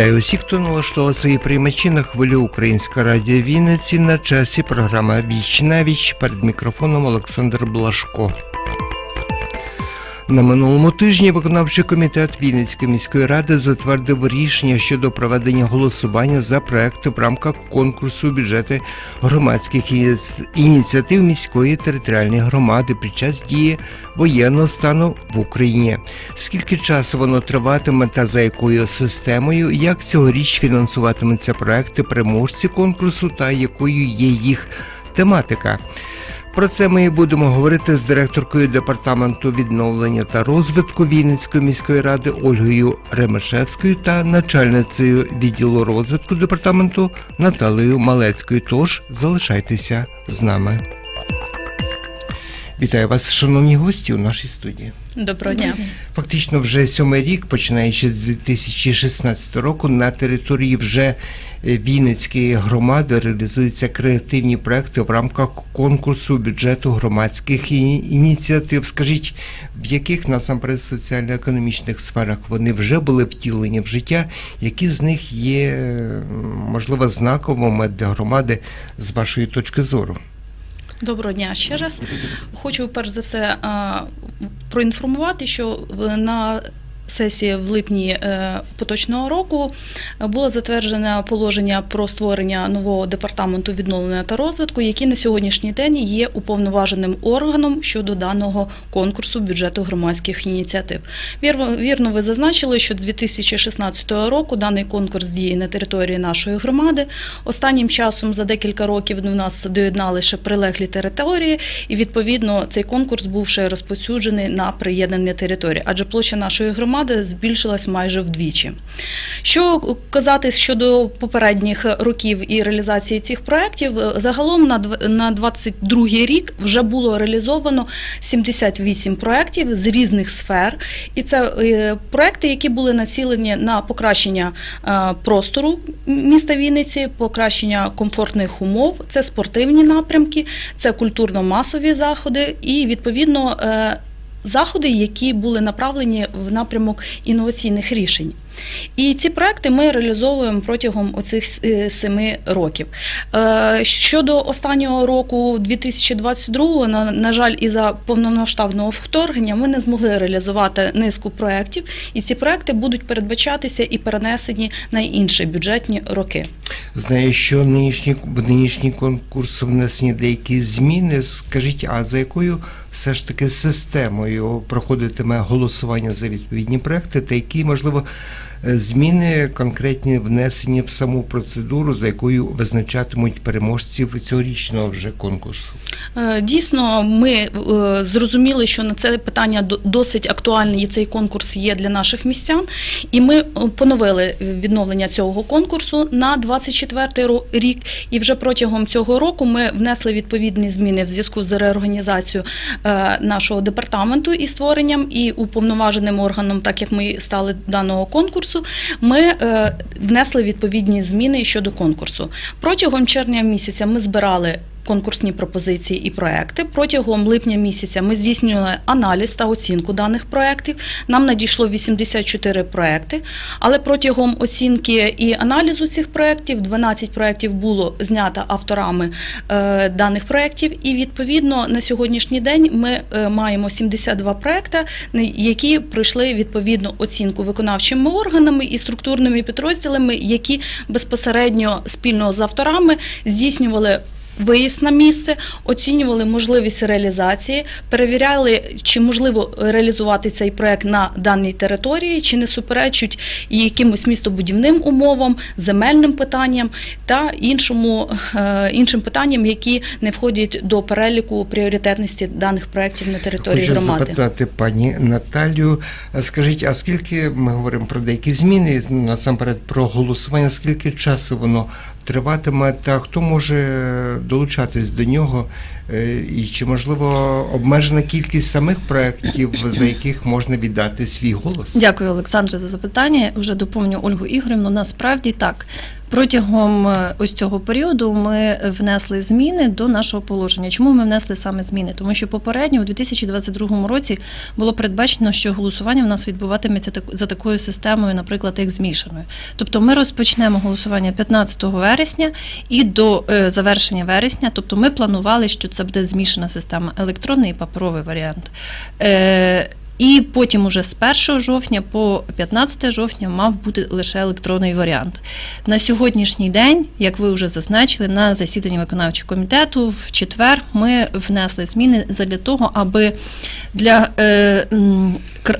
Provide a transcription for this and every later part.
Вітаю усіх, хто налаштував свої приймачі на хвилю Українська радіо Вінниці на часі програма Віч на віч перед мікрофоном Олександр Блашко. На минулому тижні виконавчий комітет Вінницької міської ради затвердив рішення щодо проведення голосування за проекти в рамках конкурсу бюджети громадських ініціатив міської територіальної громади під час дії воєнного стану в Україні. Скільки часу воно триватиме та за якою системою, як цьогоріч фінансуватимуться проекти переможці конкурсу та якою є їх тематика. Про це ми і будемо говорити з директоркою департаменту відновлення та розвитку Вінницької міської ради Ольгою Ремешевською та начальницею відділу розвитку департаменту Наталею Малецькою. Тож залишайтеся з нами. Вітаю вас, шановні гості, у нашій студії. Доброго дня. Фактично, вже сьомий рік, починаючи з 2016 року, на території вже е, Вінницької громади реалізуються креативні проекти в рамках конкурсу бюджету громадських ініціатив. Скажіть, в яких насамперед соціально-економічних сферах вони вже були втілені в життя? Які з них є можливо знаковими для громади з вашої точки зору? Доброго дня ще раз. Хочу перш за все проінформувати, що в- на сесії в липні е, поточного року було затверджене положення про створення нового департаменту відновлення та розвитку, який на сьогоднішній день є уповноваженим органом щодо даного конкурсу бюджету громадських ініціатив. Вірно, ви зазначили, що з 2016 року даний конкурс діє на території нашої громади. Останнім часом за декілька років до нас доєднали ще прилеглі території, і відповідно цей конкурс був ще розповсюджений на приєднані території, адже площа нашої громади збільшилась майже вдвічі. Що казати щодо попередніх років і реалізації цих проєктів, загалом на дв- на 22 рік вже було реалізовано 78 проєктів з різних сфер, і це е, проекти, які були націлені на покращення е, простору міста Вінниці, покращення комфортних умов, це спортивні напрямки, це культурно-масові заходи і відповідно. Заходи, які були направлені в напрямок інноваційних рішень. І ці проекти ми реалізовуємо протягом оцих е, семи років. Е, Щодо останнього року, 2022, на, жаль, із-за повномасштабного вторгнення ми не змогли реалізувати низку проєктів, і ці проекти будуть передбачатися і перенесені на інші бюджетні роки. Знаю, що нинішній нинішній конкурс внесені деякі зміни. Скажіть, а за якою все ж таки системою проходитиме голосування за відповідні проекти, та які можливо зміни конкретні внесені в саму процедуру, за якою визначатимуть переможців цьогорічного вже конкурсу? Е, Дійсно, ми е, зрозуміли, що на це питання до- досить актуальне і цей конкурс є для наших містян. І ми е, поновили відновлення цього конкурсу на 24 ро- рік. І вже протягом цього року ми внесли відповідні зміни в зв'язку з реорганізацією е, нашого департаменту і створенням і уповноваженим органом, так як ми стали даного конкурсу. Ми е, внесли відповідні зміни щодо конкурсу. Протягом червня місяця ми збирали конкурсні пропозиції і проекти. Протягом липня місяця ми здійснювали аналіз та оцінку даних проєктів. Нам надійшло 84 проекти, але протягом оцінки і аналізу цих проєктів 12 проєктів було знято авторами е, даних проєктів. І відповідно на сьогоднішній день ми е, маємо 72 проекти, які пройшли відповідну оцінку виконавчими органами і структурними підрозділами, які безпосередньо спільно з авторами здійснювали виїзд на місце, оцінювали можливість реалізації, перевіряли, чи можливо реалізувати цей проект на даній території, чи не суперечуть якимось містобудівним умовам, земельним питанням та іншому, е, іншим питанням, які не входять до переліку пріоритетності даних проєктів на території Хочу громади. запитати пані Наталію. Скажіть, а скільки ми говоримо про деякі зміни, насамперед про голосування, скільки часу воно триватиме, та хто може долучатись до нього? Е, І чи можливо обмежена кількість самих проєктів, за яких можна віддати свій голос? Дякую, Олександре, за запитання. Вже доповню Ольгу Ігорівну. Насправді так. Протягом е, ось цього періоду ми внесли зміни до нашого положення. Чому ми внесли саме зміни? Тому що попередньо у 2022 році було передбачено, що голосування в нас відбуватиметься за такою системою, наприклад, як змішаною. Тобто ми розпочнемо голосування 15 вересня і до е, завершення вересня. Тобто ми планували, що це буде змішана система електронний і паперовий варіант. І потім уже з 1 жовтня по 15 жовтня мав бути лише електронний варіант. На сьогоднішній день, як ви вже зазначили, на засіданні виконавчого комітету в четвер ми внесли зміни для того, аби для е,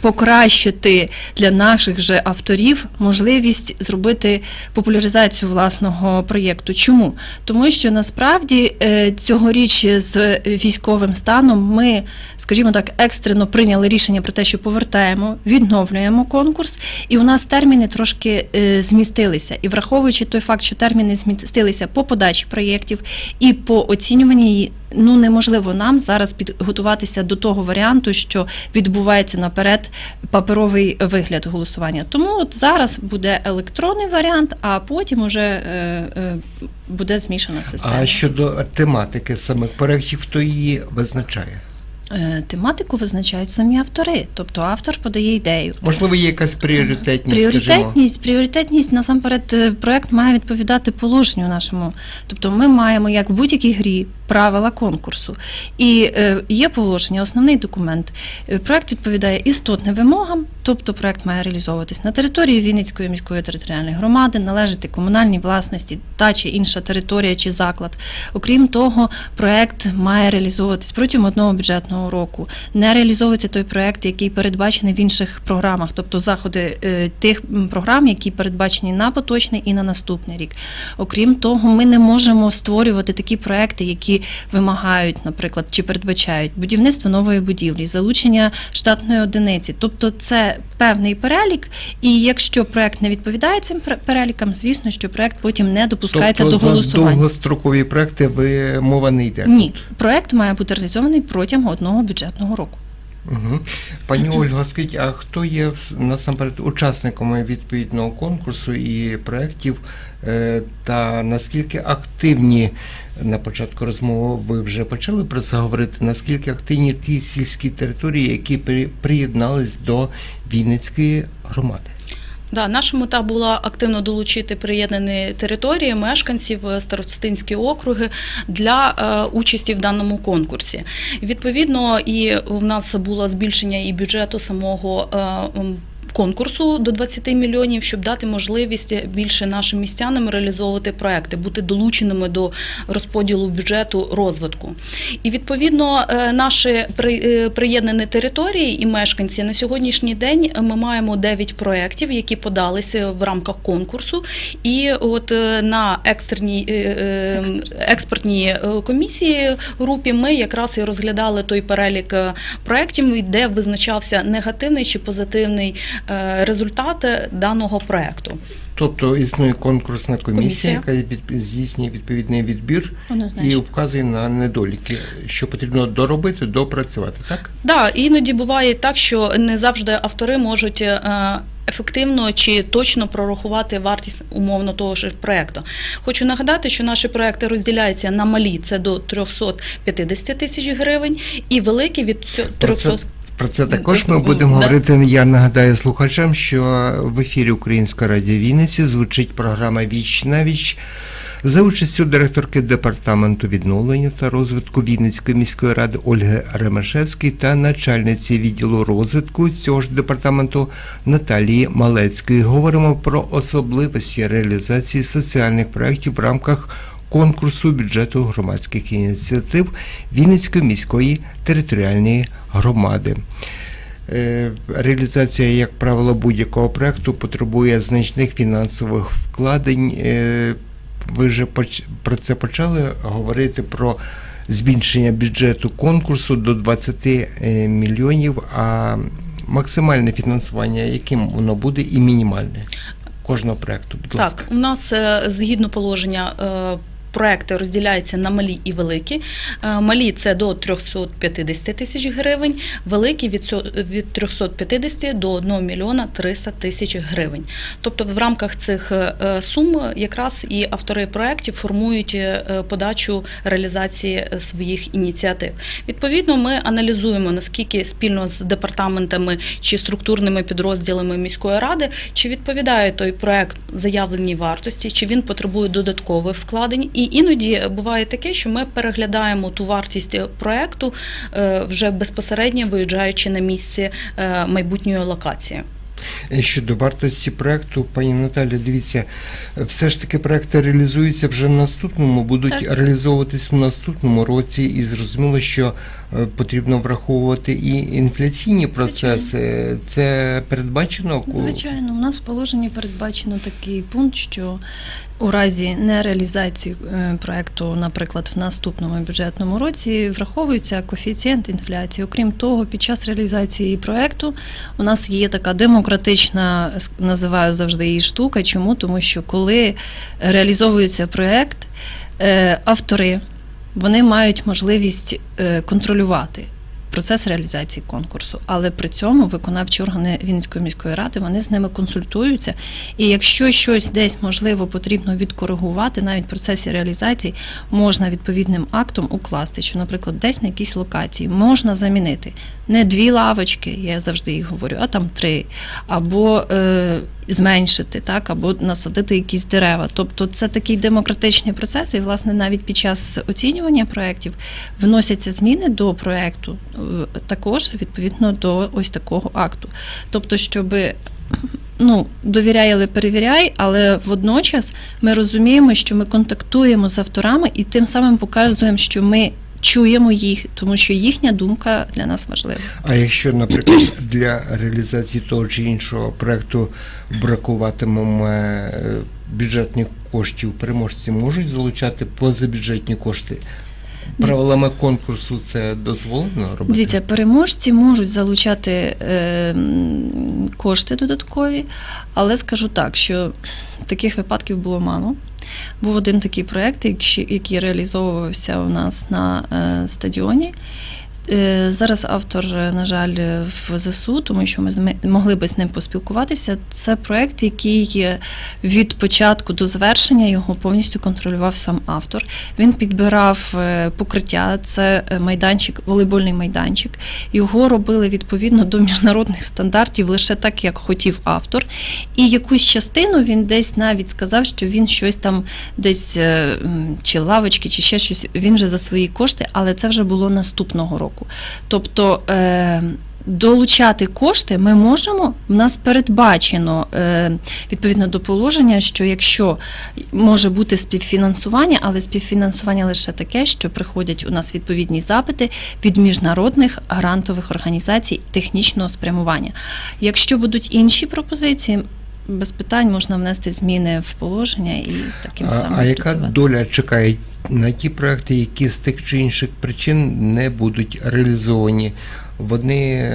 покращити для наших же авторів можливість зробити популяризацію власного проєкту. Чому? Тому що насправді е, цьогоріч з військовим станом ми, скажімо так, екстрено прийняли рішення про те, що повертаємо, відновлюємо конкурс, і у нас терміни трошки е, змістилися. І враховуючи той факт, що терміни змістилися по подачі проєктів і по оцінюванні ну неможливо нам зараз підготуватися до того варіанту, що відбувається наперед паперовий вигляд голосування. Тому от зараз буде електронний варіант, а потім уже е, е, буде змішана система. А щодо тематики самих проєктів, хто її визначає? Е, Тематику визначають самі автори, тобто автор подає ідею. Можливо, є якась пріоритетність, скажімо. Пріоритетність, пріоритетність насамперед е, проект має відповідати положенню нашому. Тобто ми маємо, як в будь-якій грі, правила конкурсу. І е, є положення, основний документ. Е, Проект відповідає істотним вимогам, тобто проект має реалізовуватись на території Вінницької міської територіальної громади, належати комунальній власності та чи інша територія чи заклад. Окрім того, проект має реалізовуватись протягом одного бюджетного року. Не реалізовується той проект, який передбачений в інших програмах, тобто заходи е, тих програм, які передбачені на поточний і на наступний рік. Окрім того, ми не можемо створювати такі проекти, які вимагають, наприклад, чи передбачають будівництво нової будівлі, залучення штатної одиниці. Тобто, це певний перелік, і якщо проект не відповідає цим перелікам, звісно, що проект потім не допускається тобто до голосування. за довгострокові проекти ви мова не йде. Ні, проект має бути реалізований протягом одного бюджетного року. Угу. Пані Ольга, скажіть, а хто є насамперед учасниками відповідного конкурсу і проєктів, е, та наскільки активні на початку розмови ви вже почали про це говорити? Наскільки активні ті сільські території, які при- приєднались до Вінницької громади? Да, наша мета була активно долучити приєднані території мешканців е, старостинські округи для е, участі в даному конкурсі. Відповідно, і в нас було збільшення і бюджету самого. Е, Конкурсу до 20 мільйонів, щоб дати можливість більше нашим містянам реалізовувати проекти, бути долученими до розподілу бюджету розвитку. І відповідно е, наші е, приєднані території і мешканці на сьогоднішній день ми маємо 9 проєктів, які подалися в рамках конкурсу. І от е, на екстерній е, е, експертній е, комісії групі ми якраз і розглядали той перелік е, проєктів, де визначався негативний чи позитивний е, результат даного проєкту. Тобто існує конкурсна комісія, Комісія. яка здійснює відповідний відбір і вказує на недоліки, що потрібно доробити, допрацювати, так? Да, іноді буває так, що не завжди автори можуть. е, Ефективно чи точно прорахувати вартість умовно того ж проекту. Хочу нагадати, що наші проекти розділяються на малі це до 350 тисяч гривень, і великі від цьо- 300 про це також ми будемо говорити. Я нагадаю слухачам, що в ефірі Української радіо Вінниці звучить програма Віч на віч за участю директорки департаменту відновлення та розвитку Вінницької міської ради Ольги Ремешевської та начальниці відділу розвитку цього ж департаменту Наталії Малецької. Говоримо про особливості реалізації соціальних проєктів в рамках конкурсу бюджету громадських ініціатив Вінницької міської територіальної громади. Е, Реалізація, як правило, будь-якого проекту потребує значних фінансових вкладень. Е, Ви вже про це почали говорити про збільшення бюджету конкурсу до 20 е, мільйонів, а максимальне фінансування, яким воно буде, і мінімальне кожного проекту. Будь ласка. Так, у нас згідно положення. Проекти розділяються на малі і великі. Е, Малі це до 350 тисяч гривень, великі від сьо- від 350 до 1 мільйона 300 тисяч гривень. Тобто в рамках цих е, е, сум якраз і автори проєктів формують подачу реалізації своїх ініціатив. Відповідно, ми аналізуємо наскільки спільно з департаментами чи структурними підрозділами міської ради, чи відповідає той проект заявленій вартості, чи він потребує додаткових вкладень. Іноді буває таке, що ми переглядаємо ту вартість проекту е, вже безпосередньо виїжджаючи на місце е, майбутньої локації. Е, Щодо вартості проекту, пані Наталі, дивіться, е, все ж таки проекти реалізуються вже в наступному, будуть Так. реалізовуватись в наступному році, і зрозуміло, що е, потрібно враховувати і інфляційні процеси. Це передбачено? ку- Звичайно, у нас в положенні передбачено такий пункт, що у разі нереалізації е, проекту, наприклад, в наступному бюджетному році враховується коефіцієнт інфляції. Окрім того, під час реалізації проекту у нас є така демократична, називаю завжди її штука. Чому? Тому що коли реалізовується проект, е, автори вони мають можливість е, контролювати процес реалізації конкурсу, але при цьому виконавчі органи Вінницької міської ради вони з ними консультуються. І якщо щось десь можливо потрібно відкоригувати, навіть в процесі реалізації можна відповідним актом укласти, що, наприклад, десь на якійсь локації можна замінити не дві лавочки, я завжди їх говорю, а там три, або е, зменшити, так, або насадити якісь дерева. Тобто це такий демократичний процес, і власне навіть під час оцінювання проєктів вносяться зміни до проєкту, також відповідно до ось такого акту. Тобто, щоб ну, довіряй, але перевіряй, але водночас ми розуміємо, що ми контактуємо з авторами і тим самим показуємо, що ми чуємо їх, тому що їхня думка для нас важлива. А якщо, наприклад, для реалізації того чи іншого проекту бракуватиме е, бюджетних коштів, переможці можуть залучати позабюджетні кошти? Правилами конкурсу це дозволено робити? Дивіться, переможці можуть залучати е, кошти додаткові, але скажу так, що таких випадків було мало. Був один такий проєкт, який- реалізовувався у нас на е, стадіоні. Е, Зараз автор, е, на жаль, е, в ЗСУ, тому що ми могли би з ним поспілкуватися. Це проєкт, який від початку до завершення його повністю контролював сам автор. Він підбирав покриття, це майданчик, волейбольний майданчик. Його робили відповідно до міжнародних стандартів лише так, як хотів автор. І якусь частину він десь навіть сказав, що він щось там десь чи лавочки, чи ще щось. Він вже за свої кошти, але це вже було наступного року. Тобто. Е, Долучати кошти ми можемо. В нас передбачено е, відповідно до положення, що якщо може бути співфінансування, але співфінансування лише таке, що приходять у нас відповідні запити від міжнародних грантових організацій технічного спрямування. Якщо будуть інші пропозиції, без питань можна внести зміни в положення і таким А, самим а яка працювати. доля чекає на ті проекти, які з тих чи інших причин не будуть реалізовані? Вони,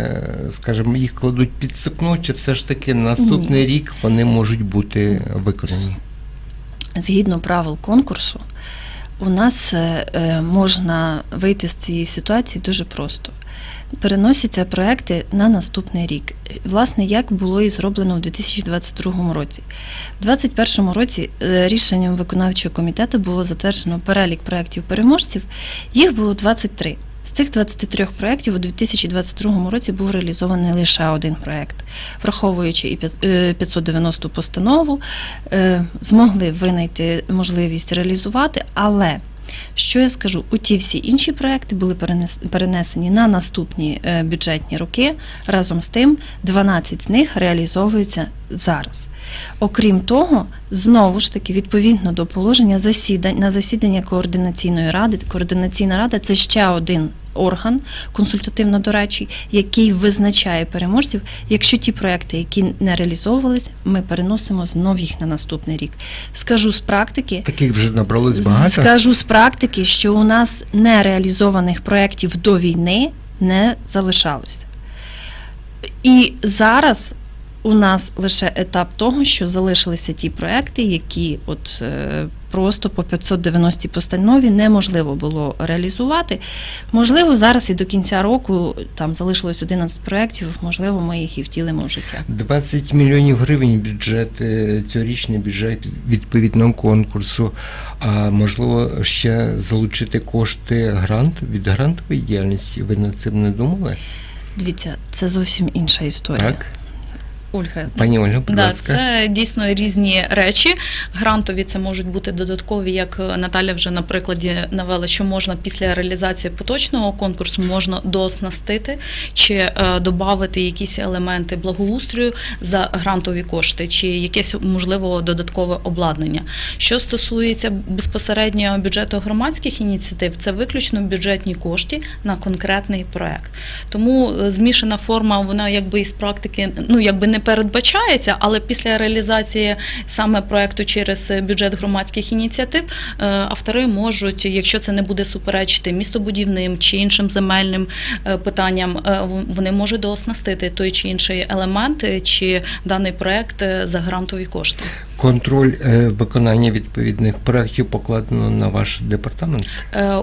скажімо, їх кладуть під сукно, чи все ж таки наступний Ні. рік вони можуть бути виконані? згідно правил конкурсу, у нас е, е, можна вийти з цієї ситуації дуже просто. Переносяться проекти на наступний рік. Власне, як було і зроблено у 2022 році. У 2021 році е, рішенням виконавчого комітету було затверджено перелік проєктів переможців. Їх було 23. З цих 23 проєктів у 2022 році був реалізований лише один проєкт. Враховуючи і п'ят- е, 590 постанову, е, змогли винайти можливість реалізувати, але що я скажу, у ті всі інші проекти були перенесені на наступні е, бюджетні роки. Разом з тим, 12 з них реалізовуються зараз. Окрім того, знову ж таки, відповідно до положення засідань на засідання координаційної ради. Координаційна рада це ще один орган консультативно до речі, який визначає переможців. Якщо ті проекти, які не реалізовувались, ми переносимо знов їх на наступний рік. Скажу з практики, Таких вже набралось багато. Скажу з практики, що у нас нереалізованих проєктів до війни не залишалося. І зараз у нас лише етап того, що залишилися ті проекти, які от е, просто по 590 постанові неможливо було реалізувати. Можливо, зараз і до кінця року там залишилось 11 проєктів, можливо, ми їх і втілимо в життя. 20 мільйонів гривень бюджет, е, цьогорічний бюджет відповідного конкурсу. А можливо, ще залучити кошти грант від грантової діяльності. Ви над цим не думали? Дивіться, це зовсім інша історія. Так, Ольга, пані Ольга, будь Да, ласка. це дійсно різні речі. Грантові це можуть бути додаткові, як Наталя вже на прикладі навела, що можна після реалізації поточного конкурсу можна дооснастити чи е, додати якісь елементи благоустрою за грантові кошти, чи якесь можливо додаткове обладнання. Що стосується безпосередньо бюджету громадських ініціатив, це виключно бюджетні кошти на конкретний проект. Тому е, змішана форма, вона якби із практики ну якби не передбачається, але після реалізації саме проекту через бюджет громадських ініціатив е, автори можуть, якщо це не буде суперечити містобудівним чи іншим земельним е, питанням, е, вони можуть дооснастити той чи інший елемент чи даний проект за грантові кошти. Контроль виконання відповідних проєктів покладено на ваш департамент.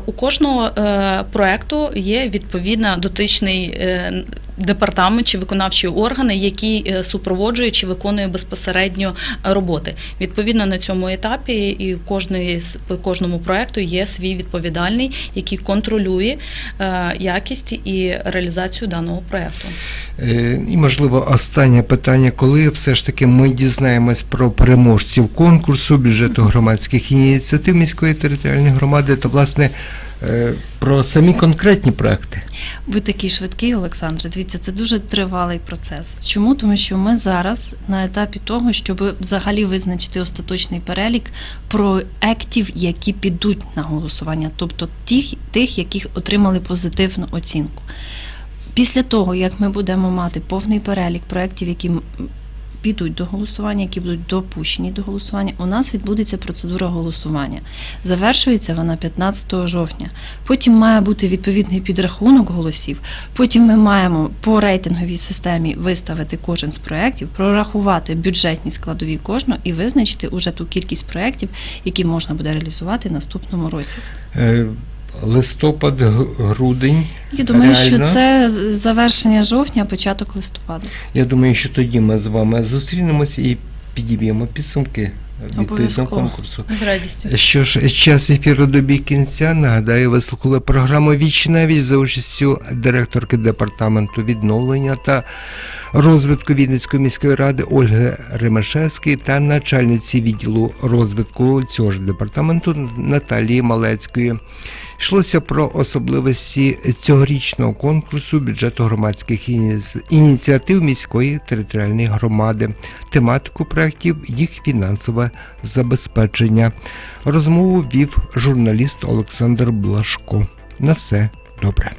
У кожного проекту є відповідно дотичний департамент чи виконавчі органи, які е, супроводжує чи виконує безпосередньо роботи. Відповідно на цьому етапі і кожний по кожному проекту є свій відповідальний, який контролює е, якість і реалізацію даного проекту. Е, І, можливо, останнє питання, коли все ж таки ми дізнаємось про переможців конкурсу бюджету громадських ініціатив міської територіальної громади та, власне, про самі конкретні проекти. Ви такий швидкий, Олександре. Дивіться, це дуже тривалий процес. Чому? Тому що ми зараз на етапі того, щоб взагалі визначити остаточний перелік проєктів, які підуть на голосування, тобто тих, тих, яких отримали позитивну оцінку. Після того, як ми будемо мати повний перелік проєктів, які підуть до голосування, які будуть допущені до голосування, у нас відбудеться процедура голосування. Завершується вона 15 жовтня. Потім має бути відповідний підрахунок голосів. Потім ми маємо по рейтинговій системі виставити кожен з проєктів, прорахувати бюджетні складові кожного і визначити уже ту кількість проєктів, які можна буде реалізувати в наступному році. Листопад, грудень. Я думаю, що це завершення жовтня, початок листопада. Я думаю, що тоді ми з вами зустрінемося і підіб'ємо підсумки відповідного конкурсу. З радістю. Що ж, час ефіру добіг кінця. Нагадаю, ви слухали програму «Віч на віч» за участю директорки департаменту відновлення та розвитку Вінницької міської ради Ольги Ремешевської та начальниці відділу розвитку цього ж департаменту Наталії Малецької. Йшлося про особливості цьогорічного конкурсу бюджету громадських ініці- ініціатив міської територіальної громади, тематику проєктів, їх фінансове забезпечення. Розмову вів журналіст Олександр Блашко. На все добре.